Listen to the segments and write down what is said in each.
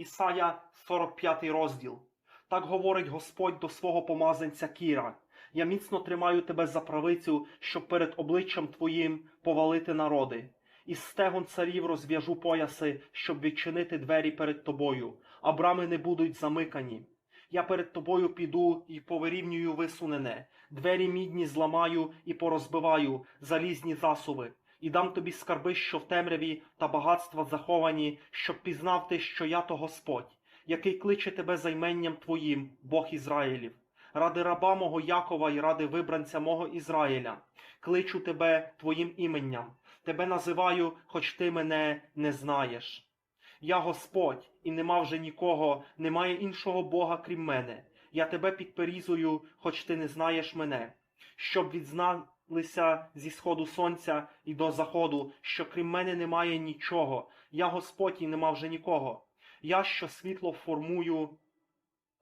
Ісая 45 розділ. Так говорить Господь до свого помазанця Кіра. Я міцно тримаю тебе за правицю, щоб перед обличчям твоїм повалити народи. Із стегон царів розв'яжу пояси, щоб відчинити двері перед тобою, а брами не будуть замикані. Я перед тобою піду і повирівнюю висунене, двері мідні зламаю і порозбиваю, залізні засуви, і дам тобі скарби, що в темряві, та багатства заховані, щоб пізнав ти, що я то Господь, який кличе тебе за іменням твоїм, Бог Ізраїлів. Ради раба мого Якова і ради вибранця мого Ізраїля, кличу тебе твоїм іменням, тебе називаю, хоч ти мене не знаєш. Я Господь, і нема вже нікого, немає іншого Бога, крім мене. Я тебе підперізую, хоч ти не знаєш мене, щоб відзналися зі сходу сонця і до заходу, що крім мене немає нічого. Я Господь, і нема вже нікого. Я, що світло формую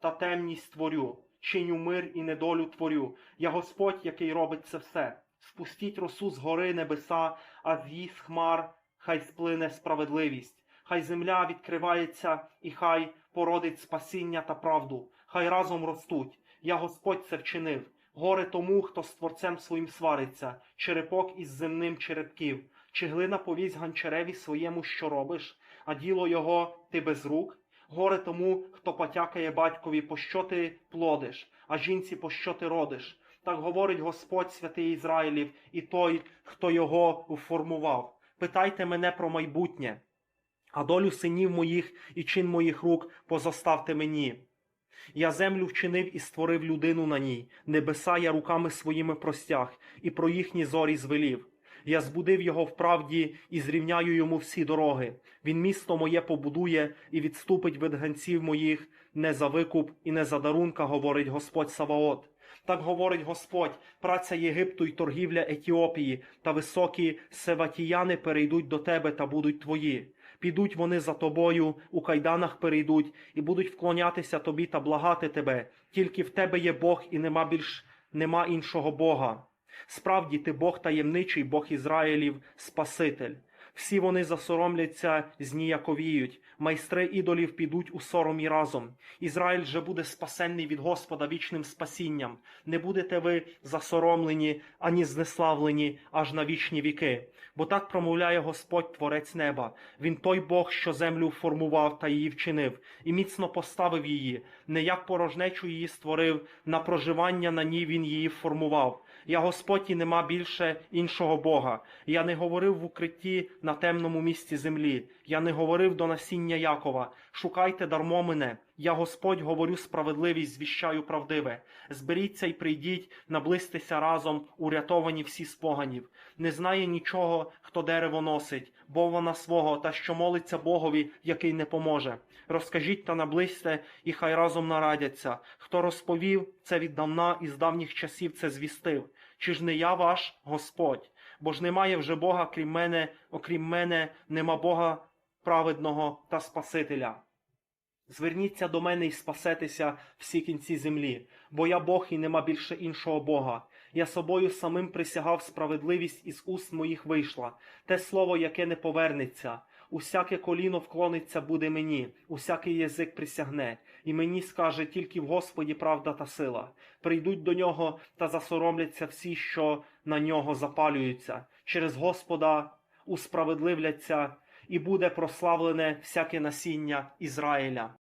та темність творю, чиню мир і недолю творю. Я Господь, який робить це все. Спустіть росу з гори небеса, а з хмар хай сплине справедливість. Хай земля відкривається, і хай породить спасіння та правду, хай разом ростуть. Я Господь це вчинив. Горе тому, хто з творцем своїм свариться, черепок із земним черепків, чи глина повість ганчареві своєму, що робиш, а діло його ти без рук. Горе тому, хто потякає батькові, пощо ти плодиш, а жінці, пощо ти родиш. Так говорить Господь святий Ізраїлів і той, хто його уформував. Питайте мене про майбутнє, а долю синів моїх і чин моїх рук позоставте мені. Я землю вчинив і створив людину на ній, небеса я руками своїми простяг, і про їхні зорі звелів. Я збудив його в правді і зрівняю йому всі дороги. Він місто моє побудує і відступить від ганців моїх не за викуп і не за дарунка, говорить Господь Саваот. Так говорить Господь, праця Єгипту й торгівля Етіопії та високі севатіяни перейдуть до тебе та будуть твої. Підуть вони за тобою, у кайданах перейдуть, і будуть вклонятися тобі та благати тебе. Тільки в тебе є Бог, і нема більш нема іншого Бога. Справді ти Бог таємничий, Бог Ізраїлів, Спаситель. Всі вони засоромляться, зніяковіють, майстри ідолів підуть у соромі разом. Ізраїль же буде спасенний від Господа вічним спасінням. Не будете ви засоромлені, ані знеславлені аж на вічні віки. Бо так промовляє Господь Творець неба. Він той Бог, що землю формував та її вчинив, і міцно поставив її, не як порожнечу її створив, на проживання на ній він її формував. Я Господь і нема більше іншого Бога. Я не говорив в укритті на темному місці землі. Я не говорив до насіння Якова. Шукайте дармо мене. Я Господь говорю справедливість, звіщаю правдиве. Зберіться й прийдіть, наблизьтеся разом, урятовані всі споганів. Не знає нічого, хто дерево носить, бо вона свого, та що молиться Богові, який не поможе. Розкажіть та наблизьте, і хай разом нарадяться. Хто розповів це віддавна і з давніх часів це звістив. Чи ж не я ваш Господь? Бо ж немає вже Бога, крім мене, окрім мене, нема Бога праведного та Спасителя. Зверніться до мене і спасетеся всі кінці землі, бо я Бог і нема більше іншого Бога. Я собою самим присягав справедливість із уст моїх вийшла, те слово, яке не повернеться. Усяке коліно вклониться буде мені, усякий язик присягне, і мені скаже тільки в Господі правда та сила. Прийдуть до нього та засоромляться всі, що на нього запалюються. Через Господа усправедливляться, і буде прославлене всяке насіння Ізраїля.